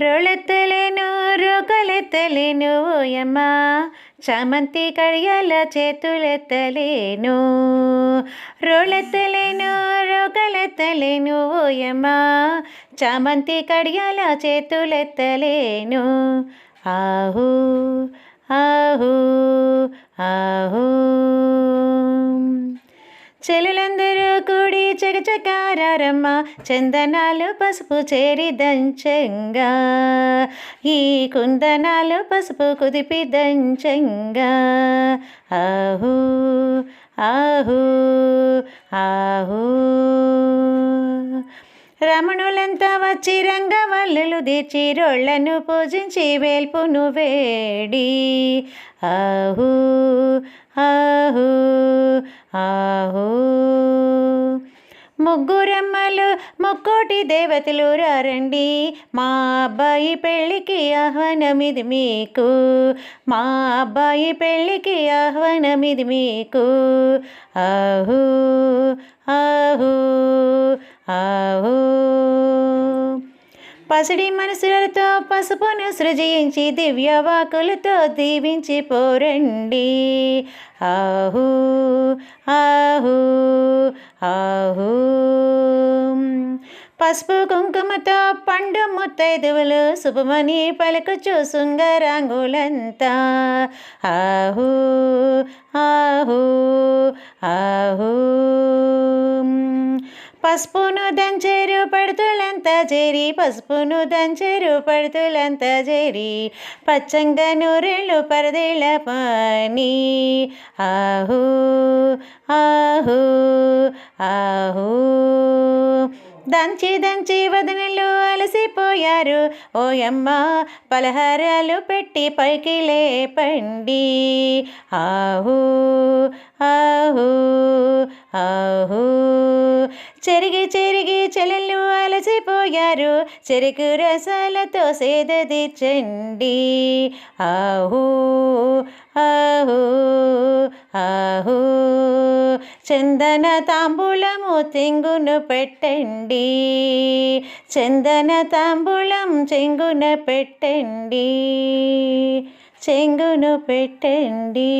రోళెత్తలేను రోకలెత్తలేను ఓయమ్మ చామంతి కడియాల చేతులెత్తలేను. రోళెత్తలేను రోకలెత్తలేను ఓయమ్మ చామంతి కడియాల చేతులెత్తలేను. ఆహూ ఆహూ. కూడి చందనాలు పసుపు చేరి దంచంగా ఈ కుందనాలు పసుపు కుదిపి దంచంగా ఆహూ ఆహూ ఆహూ. రమణులంతా వచ్చి రంగవల్లులు దీర్చి రోళ్ళను పూజించి వేల్పును వేడి. ఆహూ ఆహూ ఆహూ. ముగ్గురమ్మలు ముక్కోటి దేవతలు రారండి. మా అబ్బాయి పెళ్ళికి ఆహ్వానమిది మీకు. మా అబ్బాయి పెళ్ళికి ఆహ్వానమిది మీకు. ఆహు ఆహు ఆహు. పసిడి మనసులతో పసుపును సృజించి దివ్య వాకులతో దీవించి పోరండి. ఆహు ఆహు ఆహూ. పసుపు కుంకుమతో పండు ముత్తైదువులు శుభమని పలుకుచు శృంగరాంగులంతా. ఆహూ ఆహూ ఆహూ. పసుపును దంచెరు పడుతులంతా చేరి పసుపును దంచెరు పడుతులంతా చేరి పచ్చంగా నూరెళ్ళు పరదేళ్ళ పని. ఆహూ ఆహూ ఆహూ. దంచి దంచి వదనలు అలసిపోయారు. ఓయమ్మ పలహారాలు పెట్టి పైకి లేపండి. ఆహు ఆహు ఆహు. చెరిగి చెరిగి చెలలు అలసిపోయారు. చెరుకు రసాలతో సేద తీర్చండి. ఆహు చందన తాంబూలము చెంగును పెట్టండి. చందన తాంబూలం చెంగున పెట్టండి. చెంగును పెట్టండి.